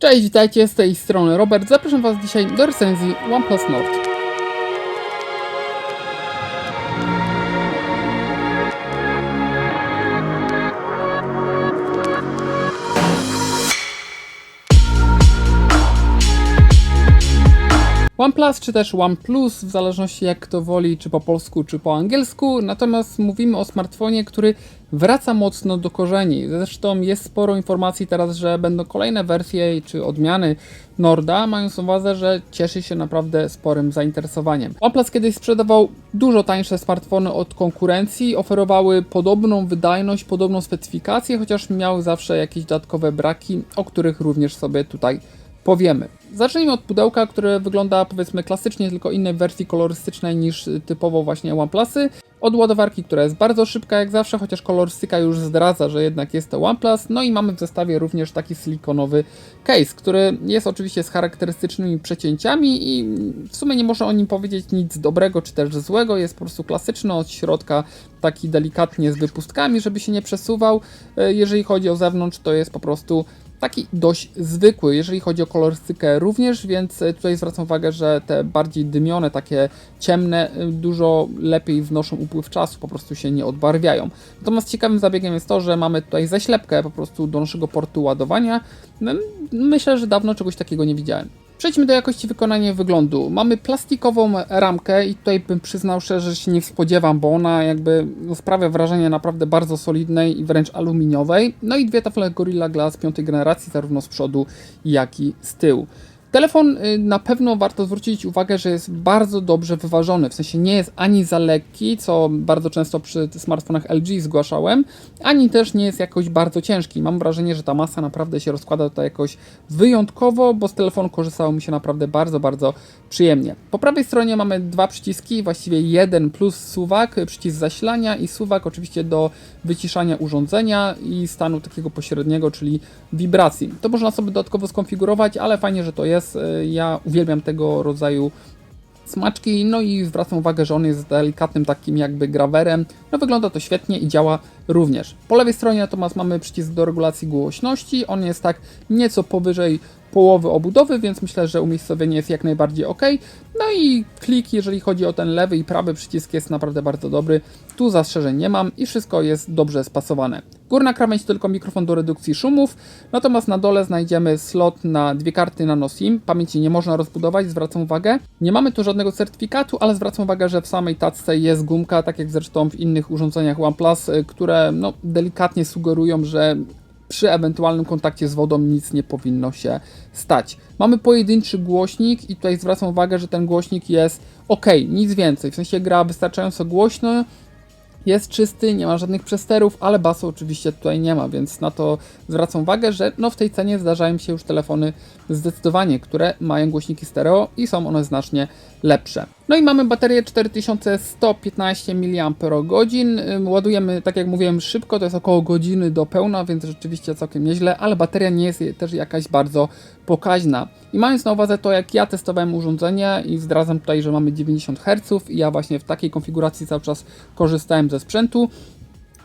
Cześć, witajcie, z tej strony Robert. Zapraszam Was dzisiaj do recenzji OnePlus Nord. OnePlus czy też OnePlus, w zależności jak kto woli, czy po polsku, czy po angielsku. Natomiast mówimy o smartfonie, który wraca mocno do korzeni. Zresztą jest sporo informacji teraz, że będą kolejne wersje czy odmiany Norda, mając na uwadze, że cieszy się naprawdę sporym zainteresowaniem. OnePlus kiedyś sprzedawał dużo tańsze smartfony od konkurencji, oferowały podobną wydajność, podobną specyfikację, chociaż miały zawsze jakieś dodatkowe braki, o których również sobie tutaj powiemy. Zacznijmy od pudełka, które wygląda powiedzmy klasycznie, tylko innej wersji kolorystycznej niż typowo właśnie OnePlusy. Od ładowarki, która jest bardzo szybka jak zawsze, chociaż kolorystyka już zdradza, że jednak jest to OnePlus. No i mamy w zestawie również taki silikonowy case, który jest oczywiście z charakterystycznymi przecięciami i w sumie nie można o nim powiedzieć nic dobrego czy też złego. Jest po prostu klasyczny od środka, taki delikatnie z wypustkami, żeby się nie przesuwał. E, jeżeli chodzi o zewnątrz, to jest po prostu taki dość zwykły, jeżeli chodzi o kolorystykę również, więc e, tutaj zwracam uwagę, że te bardziej dymione, takie ciemne, e, dużo lepiej wnoszą upływ czasu, po prostu się nie odbarwiają. Natomiast ciekawym zabiegiem jest to, że mamy tutaj zaślepkę po prostu do naszego portu ładowania. No, myślę, że dawno czegoś takiego nie widziałem. Przejdźmy do jakości wykonania wyglądu. Mamy plastikową ramkę i tutaj bym przyznał szczerze, że się nie spodziewam, bo ona jakby no, sprawia wrażenie naprawdę bardzo solidnej i wręcz aluminiowej. No i dwie tafle Gorilla Glass piątej generacji, zarówno z przodu, jak i z tyłu. Telefon y, na pewno warto zwrócić uwagę, że jest bardzo dobrze wyważony, w sensie nie jest ani za lekki, co bardzo często przy smartfonach LG zgłaszałem, ani też nie jest jakoś bardzo ciężki. Mam wrażenie, że ta masa naprawdę się rozkłada tutaj jakoś wyjątkowo, bo z telefonu korzystało mi się naprawdę bardzo, bardzo przyjemnie. Po prawej stronie mamy dwa przyciski, właściwie jeden plus suwak, przycisk zasilania i suwak oczywiście do wyciszania urządzenia i stanu takiego pośredniego, czyli wibracji. To można sobie dodatkowo skonfigurować, ale fajnie, że to jest ja uwielbiam tego rodzaju smaczki, no i zwracam uwagę, że on jest delikatnym takim jakby grawerem. No wygląda to świetnie i działa również. Po lewej stronie natomiast mamy przycisk do regulacji głośności. On jest tak nieco powyżej połowy obudowy, więc myślę, że umiejscowienie jest jak najbardziej ok. No i klik, jeżeli chodzi o ten lewy i prawy przycisk jest naprawdę bardzo dobry. Tu zastrzeżeń nie mam i wszystko jest dobrze spasowane. Górna krawędź to tylko mikrofon do redukcji szumów, natomiast na dole znajdziemy slot na dwie karty nano SIM. Pamięci nie można rozbudować, zwracam uwagę. Nie mamy tu żadnego certyfikatu, ale zwracam uwagę, że w samej tacce jest gumka, tak jak zresztą w innych urządzeniach OnePlus, y, które no, delikatnie sugerują, że przy ewentualnym kontakcie z wodą nic nie powinno się stać. Mamy pojedynczy głośnik i tutaj zwracam uwagę, że ten głośnik jest ok, nic więcej, w sensie gra wystarczająco głośno, jest czysty, nie ma żadnych przesterów, ale basu oczywiście tutaj nie ma, więc na to zwracam uwagę, że no w tej cenie zdarzają się już telefony zdecydowanie, które mają głośniki stereo i są one znacznie lepsze. No i mamy baterię 4115 mAh. Ładujemy, tak jak mówiłem, szybko, to jest około godziny do pełna, więc rzeczywiście całkiem nieźle, ale bateria nie jest też jakaś bardzo pokaźna. I mając na uwadze to, jak ja testowałem urządzenie i zdradzam tutaj, że mamy 90 Hz i ja właśnie w takiej konfiguracji cały czas korzystałem ze sprzętu,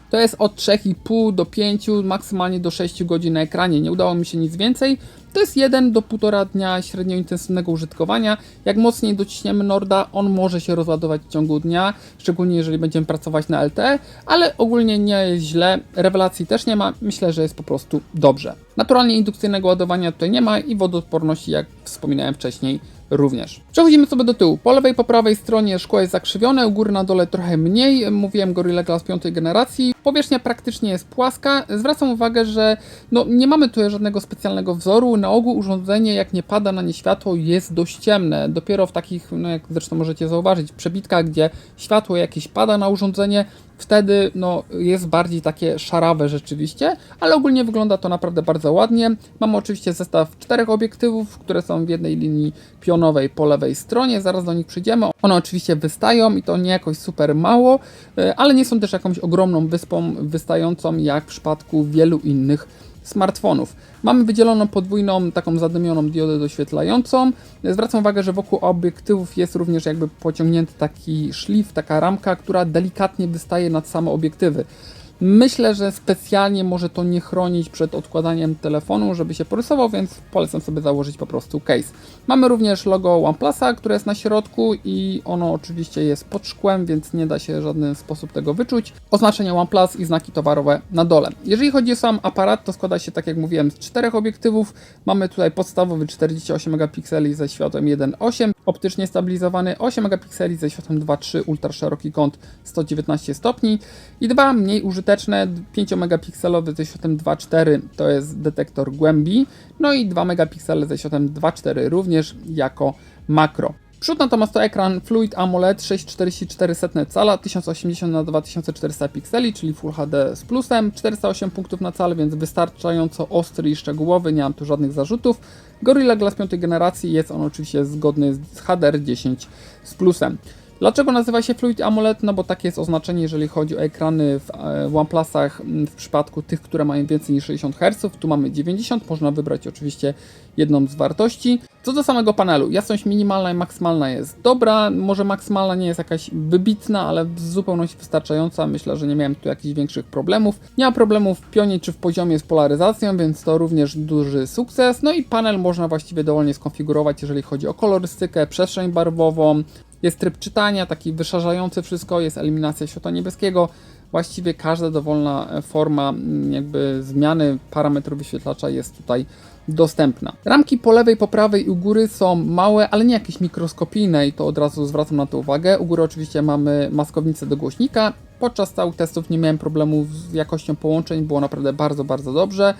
to jest od 3,5 do 5, maksymalnie do 6 godzin na ekranie. Nie udało mi się nic więcej. To jest 1 do 1,5 dnia średnio intensywnego użytkowania. Jak mocniej dociśniemy Norda, on może się rozładować w ciągu dnia, szczególnie jeżeli będziemy pracować na LTE, ale ogólnie nie jest źle. Rewelacji też nie ma. Myślę, że jest po prostu dobrze. Naturalnie indukcyjnego ładowania tutaj nie ma i wodoodporności, jak wspominałem wcześniej, również. Przechodzimy sobie do tyłu. Po lewej, po prawej stronie szkło jest zakrzywione, u góry na dole trochę mniej. Mówiłem Gorilla Glass 5 generacji. Powierzchnia praktycznie jest płaska. Zwracam uwagę, że no, nie mamy tu żadnego specjalnego wzoru. Na ogół urządzenie, jak nie pada na nie światło, jest dość ciemne. Dopiero w takich, no jak zresztą możecie zauważyć, przebitkach, gdzie światło jakieś pada na urządzenie, wtedy no, jest bardziej takie szarawe rzeczywiście, ale ogólnie wygląda to naprawdę bardzo ładnie. Mamy oczywiście zestaw czterech obiektywów, które są w jednej linii pionowej po lewej stronie, zaraz do nich przyjdziemy. One oczywiście wystają i to nie jakoś super mało, e, ale nie są też jakąś ogromną wyspą wystającą jak w przypadku wielu innych smartfonów. Mamy wydzieloną podwójną, taką zadymioną diodę doświetlającą. Zwracam uwagę, że wokół obiektywów jest również jakby pociągnięty taki szlif, taka ramka, która delikatnie wystaje nad same obiektywy. Myślę, że specjalnie może to nie chronić przed odkładaniem telefonu, żeby się porysował, więc polecam sobie założyć po prostu case. Mamy również logo OnePlusa, które jest na środku i ono oczywiście jest pod szkłem, więc nie da się w żaden sposób tego wyczuć. Oznaczenie OnePlus i znaki towarowe na dole. Jeżeli chodzi o sam aparat, to składa się, tak jak mówiłem, z czterech obiektywów. Mamy tutaj podstawowy 48 megapikseli ze światłem 1.8, optycznie stabilizowany 8 megapikseli ze światłem 2.3, ultra szeroki kąt 119 stopni i dwa mniej użyteczne 5 megapikselowy ze światłem 2.4 to jest detektor głębi, no i 2 megapiksele ze światłem 2.4 również jako makro. Przód natomiast to ekran Fluid AMOLED 6,44 cala, 1080 na 2400 pikseli, czyli Full HD z plusem, 408 punktów na cal, więc wystarczająco ostry i szczegółowy, nie mam tu żadnych zarzutów. Gorilla Glass 5 generacji jest on oczywiście zgodny z HDR10 z plusem. Dlaczego nazywa się Fluid AMOLED? No bo takie jest oznaczenie, jeżeli chodzi o ekrany w e, OnePlusach w przypadku tych, które mają więcej niż 60 Hz. Tu mamy 90, można wybrać oczywiście jedną z wartości. Co do samego panelu, jasność minimalna i maksymalna jest dobra, może maksymalna nie jest jakaś wybitna, ale w zupełności wystarczająca. Myślę, że nie miałem tu jakichś większych problemów. Nie ma problemów w pionie czy w poziomie z polaryzacją, więc to również duży sukces. No i panel można właściwie dowolnie skonfigurować, jeżeli chodzi o kolorystykę, przestrzeń barwową, jest tryb czytania, taki wyszarzający wszystko, jest eliminacja światła niebieskiego. Właściwie każda dowolna forma jakby zmiany parametru wyświetlacza jest tutaj dostępna. Ramki po lewej, po prawej i u góry są małe, ale nie jakieś mikroskopijne i to od razu zwracam na to uwagę. U góry oczywiście mamy maskownicę do głośnika. Podczas całych testów nie miałem problemów z jakością połączeń, było naprawdę bardzo, bardzo dobrze.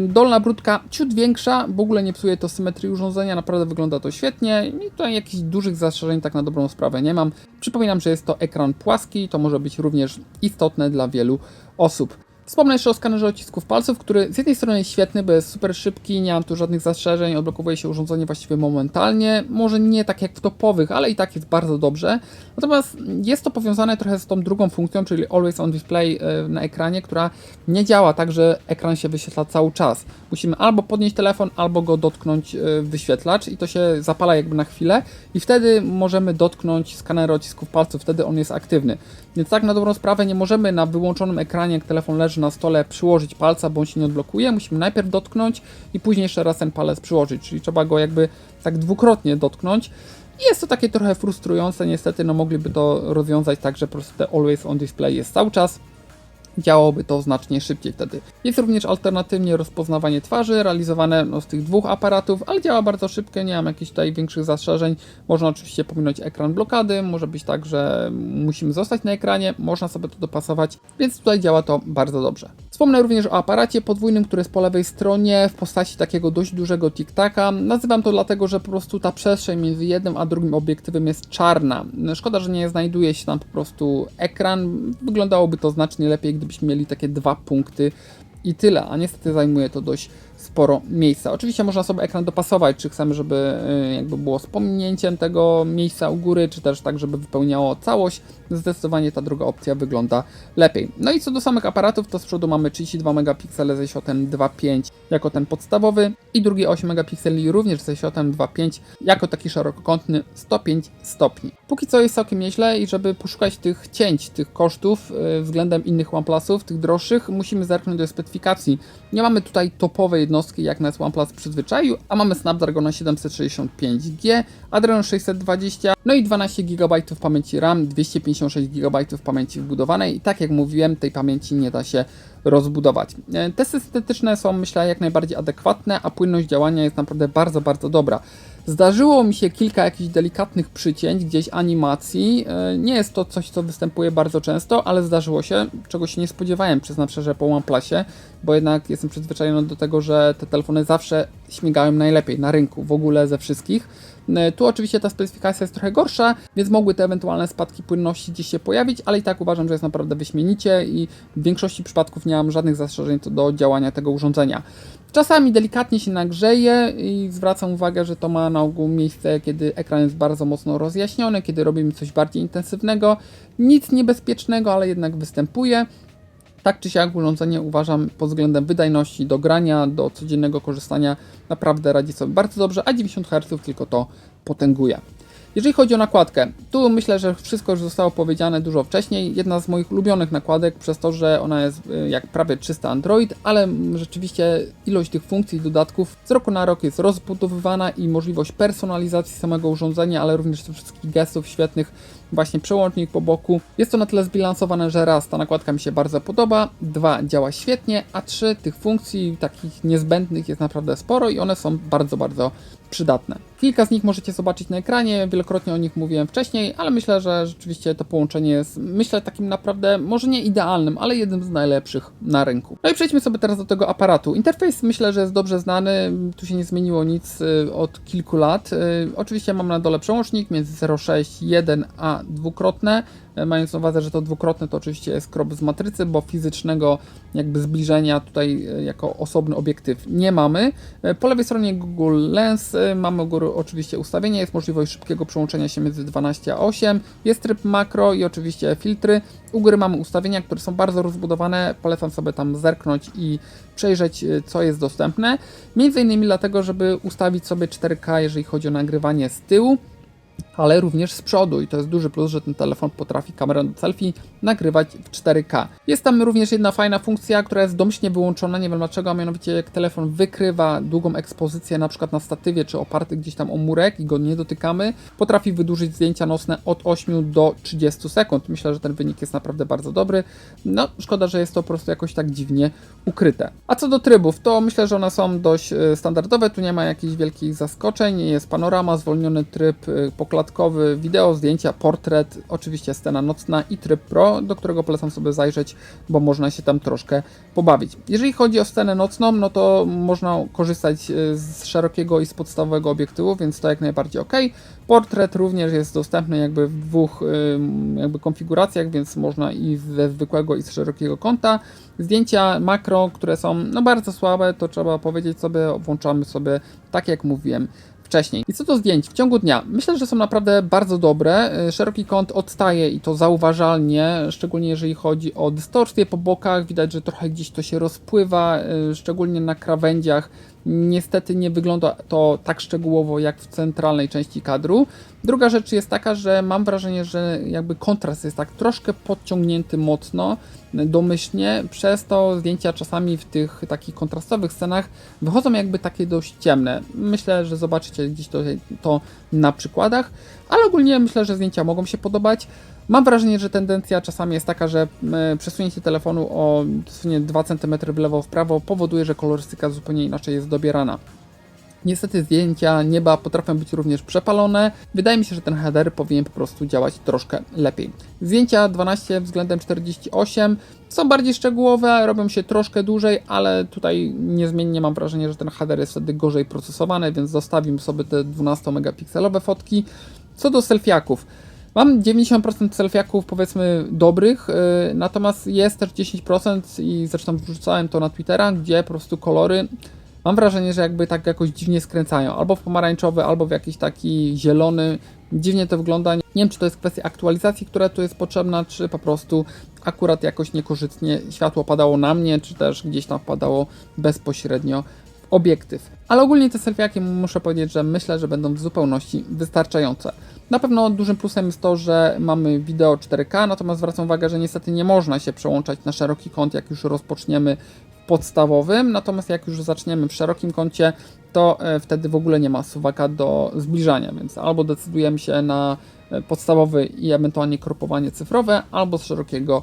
Dolna brudka ciut większa, w ogóle nie psuje to symetrii urządzenia, naprawdę wygląda to świetnie i tutaj jakichś dużych zastrzeżeń tak na dobrą sprawę nie mam. Przypominam, że jest to ekran płaski, to może być również istotne dla wielu osób. Wspomnę jeszcze o skanerze odcisków palców, który z jednej strony jest świetny, bo jest super szybki, nie mam tu żadnych zastrzeżeń, odblokowuje się urządzenie właściwie momentalnie. Może nie tak jak w topowych, ale i tak jest bardzo dobrze. Natomiast jest to powiązane trochę z tą drugą funkcją, czyli Always on Display e, na ekranie, która nie działa tak, że ekran się wyświetla cały czas. Musimy albo podnieść telefon, albo go dotknąć w wyświetlacz i to się zapala jakby na chwilę i wtedy możemy dotknąć skanera odcisków palców, wtedy on jest aktywny. Więc tak na dobrą sprawę nie możemy na wyłączonym ekranie, jak telefon leży na stole, przyłożyć palca, bo on się nie odblokuje. Musimy najpierw dotknąć i później jeszcze raz ten palec przyłożyć, czyli trzeba go jakby tak dwukrotnie dotknąć. I jest to takie trochę frustrujące, niestety no mogliby to rozwiązać tak, że po prostu te Always on Display jest cały czas działałoby to znacznie szybciej wtedy. Jest również alternatywnie rozpoznawanie twarzy, realizowane no, z tych dwóch aparatów, ale działa bardzo szybko, nie mam jakichś tutaj większych zastrzeżeń. Można oczywiście pominąć ekran blokady, może być tak, że musimy zostać na ekranie, można sobie to dopasować, więc tutaj działa to bardzo dobrze. Wspomnę również o aparacie podwójnym, który jest po lewej stronie w postaci takiego dość dużego tic-taca. Nazywam to dlatego, że po prostu ta przestrzeń między jednym a drugim obiektywem jest czarna. Szkoda, że nie znajduje się tam po prostu ekran. Wyglądałoby to znacznie lepiej, gdybyśmy mieli takie dwa punkty i tyle, a niestety zajmuje to dość sporo miejsca. Oczywiście można sobie ekran dopasować, czy chcemy, żeby y, jakby było z pominięciem tego miejsca u góry, czy też tak, żeby wypełniało całość. Zdecydowanie ta druga opcja wygląda lepiej. No i co do samych aparatów, to z przodu mamy 32 megapiksele ze światłem 2.5 jako ten podstawowy i drugi 8 megapikseli również ze światłem 2.5 jako taki szerokokątny 105 stopni. Póki co jest całkiem nieźle i żeby poszukać tych cięć, tych kosztów yy, względem innych OnePlusów, tych droższych, musimy zerknąć do specyfikacji. Nie mamy tutaj topowej jednostki jak nas OnePlus przyzwyczaił, a mamy Snapdragona 765G, Adreno 620, no i 12 GB pamięci RAM, 256 GB pamięci wbudowanej i tak jak mówiłem, tej pamięci nie da się rozbudować. E, testy syntetyczne są myślę jak najbardziej adekwatne, a płynność działania jest naprawdę bardzo, bardzo dobra. Zdarzyło mi się kilka jakichś delikatnych przycięć, gdzieś animacji. E, nie jest to coś, co występuje bardzo często, ale zdarzyło się, czego się nie spodziewałem, przyznam szczerze, po OnePlusie, bo jednak jestem przyzwyczajony do tego, że te telefony zawsze śmigają najlepiej na rynku, w ogóle ze wszystkich. E, tu oczywiście ta specyfikacja jest trochę gorsza, więc mogły te ewentualne spadki płynności gdzieś się pojawić, ale i tak uważam, że jest naprawdę wyśmienicie i w większości przypadków nie mam żadnych zastrzeżeń do działania tego urządzenia. Czasami delikatnie się nagrzeje i zwracam uwagę, że to ma na ogół miejsce, kiedy ekran jest bardzo mocno rozjaśniony, kiedy robimy coś bardziej intensywnego. Nic niebezpiecznego, ale jednak występuje. Tak czy siak urządzenie uważam pod względem wydajności do grania, do codziennego korzystania naprawdę radzi sobie bardzo dobrze, a 90 Hz tylko to potęguje. Jeżeli chodzi o nakładkę, tu myślę, że wszystko już zostało powiedziane dużo wcześniej. Jedna z moich ulubionych nakładek przez to, że ona jest y, jak prawie 300 Android, ale rzeczywiście ilość tych funkcji i dodatków z roku na rok jest rozbudowywana i możliwość personalizacji samego urządzenia, ale również tych wszystkich gestów świetnych, właśnie przełącznik po boku. Jest to na tyle zbilansowane, że raz, ta nakładka mi się bardzo podoba, dwa, działa świetnie, a trzy, tych funkcji takich niezbędnych jest naprawdę sporo i one są bardzo, bardzo przydatne. Kilka z nich możecie zobaczyć na ekranie, wielokrotnie o nich mówiłem wcześniej, ale myślę, że rzeczywiście to połączenie jest, myślę, takim naprawdę, może nie idealnym, ale jednym z najlepszych na rynku. No i przejdźmy sobie teraz do tego aparatu. Interfejs myślę, że jest dobrze znany, tu się nie zmieniło nic y, od kilku lat. Y, Oczywiście mam na dole przełącznik między 0,6, 1 a dwukrotne. E, Mając na uwadze, że to dwukrotne to oczywiście jest krop z matrycy, bo fizycznego jakby zbliżenia tutaj e, jako osobny obiektyw nie mamy. E, Po lewej stronie Google Lens mamy u góry oczywiście ustawienie, jest możliwość szybkiego przełączenia się między 12 a 8, jest tryb makro i oczywiście filtry. U góry mamy ustawienia, które są bardzo rozbudowane, polecam sobie tam zerknąć i przejrzeć co jest dostępne. Między innymi dlatego, żeby ustawić sobie 4K, jeżeli chodzi o nagrywanie z tyłu ale również z przodu i to jest duży plus, że ten telefon potrafi kamerą do selfie nagrywać w 4K. Jest tam również jedna fajna funkcja, która jest domyślnie wyłączona, nie wiem dlaczego, a mianowicie jak telefon wykrywa długą ekspozycję na przykład na statywie czy oparty gdzieś tam o murek i go nie dotykamy, potrafi wydłużyć zdjęcia nocne od 8 do 30 sekund. Myślę, że ten wynik jest naprawdę bardzo dobry. No, szkoda, że jest to po prostu jakoś tak dziwnie ukryte. A co do trybów, to myślę, że one są dość e, standardowe, tu nie ma jakichś wielkich zaskoczeń, jest panorama, zwolniony tryb e, pokładkowy, wideo, zdjęcia, portret, oczywiście scena nocna i tryb pro, do którego polecam sobie zajrzeć, bo można się tam troszkę pobawić. Jeżeli chodzi o scenę nocną, no to można korzystać e, z szerokiego i z podstawowego obiektywu, więc to jak najbardziej ok. Portret również jest dostępny jakby w dwóch ym, jakby konfiguracjach, więc można i ze zwykłego i z szerokiego kąta. Zdjęcia makro, które są no bardzo słabe, to trzeba powiedzieć sobie, włączamy sobie tak jak mówiłem wcześniej. I co do zdjęć w ciągu dnia? Myślę, że są naprawdę bardzo dobre. Y, Szeroki kąt odstaje i to zauważalnie, szczególnie jeżeli chodzi o dystorsję po bokach. Widać, że trochę gdzieś to się rozpływa, y, szczególnie na krawędziach. Niestety nie wygląda to tak szczegółowo jak w centralnej części kadru. Druga rzecz jest taka, że mam wrażenie, że jakby kontrast jest tak troszkę podciągnięty mocno, domyślnie, przez to zdjęcia czasami w tych takich kontrastowych scenach wychodzą jakby takie dość ciemne. Myślę, że zobaczycie gdzieś to, to na przykładach, ale ogólnie myślę, że zdjęcia mogą się podobać. Mam wrażenie, że tendencja czasami jest taka, że e, przesunięcie telefonu o dosłownie 2 cm w lewo w prawo powoduje, że kolorystyka zupełnie inaczej jest dobierana. Niestety zdjęcia nieba potrafią być również przepalone. Wydaje mi się, że ten header powinien po prostu działać troszkę lepiej. Zdjęcia 12 względem 48 są bardziej szczegółowe, robią się troszkę dłużej, ale tutaj niezmiennie mam wrażenie, że ten header jest wtedy gorzej procesowany, więc zostawimy sobie te 12-megapikselowe fotki. Co do selfiaków. Mam 90% selfiaków powiedzmy dobrych, yy, natomiast jest też 10% i zresztą wrzucałem to na Twittera, gdzie po prostu kolory mam wrażenie, że jakby tak jakoś dziwnie skręcają. Albo w pomarańczowy, albo w jakiś taki zielony. Dziwnie to wygląda. Nie wiem, czy to jest kwestia aktualizacji, która tu jest potrzebna, czy po prostu akurat jakoś niekorzystnie światło padało na mnie, czy też gdzieś tam padało bezpośrednio w obiektyw. Ale ogólnie te selfiaki muszę powiedzieć, że myślę, że będą w zupełności wystarczające. Na pewno dużym plusem jest to, że mamy wideo 4K, natomiast zwracam uwagę, że niestety nie można się przełączać na szeroki kąt, jak już rozpoczniemy w podstawowym, natomiast jak już zaczniemy w szerokim kącie, to e, wtedy w ogóle nie ma suwaka do zbliżania, więc albo decydujemy się na e, podstawowy i ewentualnie kropowanie cyfrowe, albo z szerokiego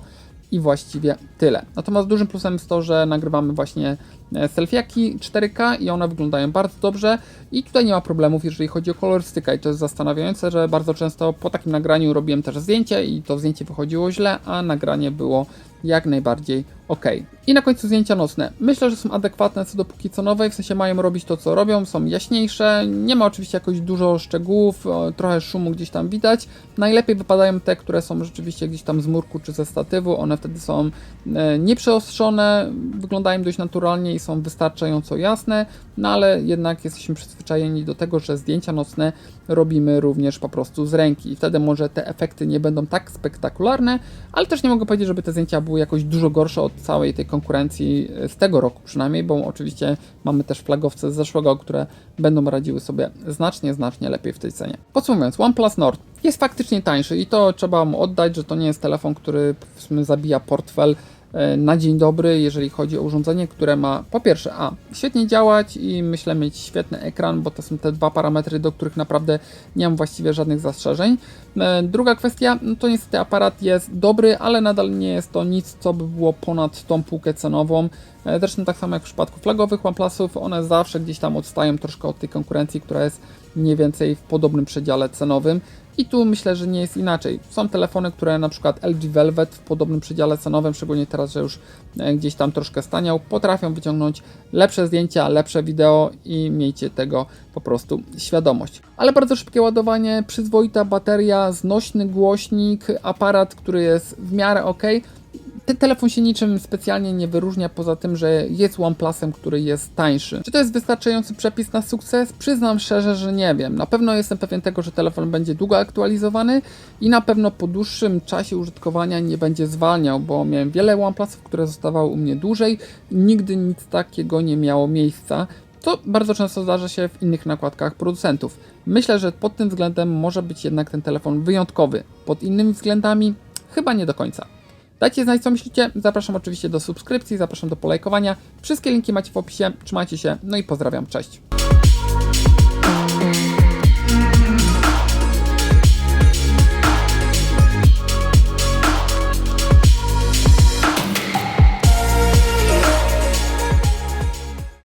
i właściwie tyle. Natomiast dużym plusem jest to, że nagrywamy właśnie e, selfiaki 4K i one wyglądają bardzo dobrze i tutaj nie ma problemów, jeżeli chodzi o kolorystykę i to jest zastanawiające, że bardzo często po takim nagraniu robiłem też zdjęcie i to zdjęcie wychodziło źle, a nagranie było jak najbardziej ok. I na końcu zdjęcia nocne. Myślę, że są adekwatne co do póki co nowej, w sensie mają robić to, co robią, są jaśniejsze, nie ma oczywiście jakoś dużo szczegółów, trochę szumu gdzieś tam widać. Najlepiej wypadają te, które są rzeczywiście gdzieś tam z murku czy ze statywu, one wtedy są e, nieprzeostrzone, wyglądają dość naturalnie i są wystarczająco jasne, no ale jednak jesteśmy przyzwyczajeni do tego, że zdjęcia nocne robimy również po prostu z ręki i wtedy może te efekty nie będą tak spektakularne, ale też nie mogę powiedzieć, żeby te zdjęcia były jakoś dużo gorsze od całej tej konkurencji e, z tego roku przynajmniej, bo oczywiście mamy też flagowce z zeszłego, które będą radziły sobie znacznie, znacznie lepiej w tej cenie. Podsumowując, OnePlus Nord jest faktycznie tańszy i to trzeba mu oddać, że to nie jest telefon, który zabija portfel na dzień dobry, jeżeli chodzi o urządzenie, które ma po pierwsze, a świetnie działać i myślę mieć świetny ekran, bo to są te dwa parametry, do których naprawdę nie mam właściwie żadnych zastrzeżeń. E, Druga kwestia, no to niestety aparat jest dobry, ale nadal nie jest to nic, co by było ponad tą półkę cenową. E, Zresztą tak samo jak w przypadku flagowych OnePlusów, one zawsze gdzieś tam odstają troszkę od tej konkurencji, która jest mniej więcej w podobnym przedziale cenowym. I tu myślę, że nie jest inaczej. Są telefony, które na przykład LG Velvet w podobnym przedziale cenowym, szczególnie teraz, że już e, gdzieś tam troszkę staniał, potrafią wyciągnąć lepsze zdjęcia, lepsze wideo i miejcie tego po prostu świadomość. Ale bardzo szybkie ładowanie, przyzwoita bateria, znośny głośnik, aparat, który jest w miarę ok. Ten telefon się niczym specjalnie nie wyróżnia, poza tym, że jest OnePlusem, który jest tańszy. Czy to jest wystarczający przepis na sukces? Przyznam szczerze, że nie wiem. Na pewno jestem pewien tego, że telefon będzie długo aktualizowany i na pewno po dłuższym czasie użytkowania nie będzie zwalniał, bo miałem wiele OnePlusów, które zostawały u mnie dłużej nigdy nic takiego nie miało miejsca. To bardzo często zdarza się w innych nakładkach producentów. Myślę, że pod tym względem może być jednak ten telefon wyjątkowy. Pod innymi względami chyba nie do końca. Dajcie znać, co myślicie. Zapraszam oczywiście do subskrypcji, zapraszam do polajkowania. Wszystkie linki macie w opisie. Trzymajcie się, no i pozdrawiam. Cześć.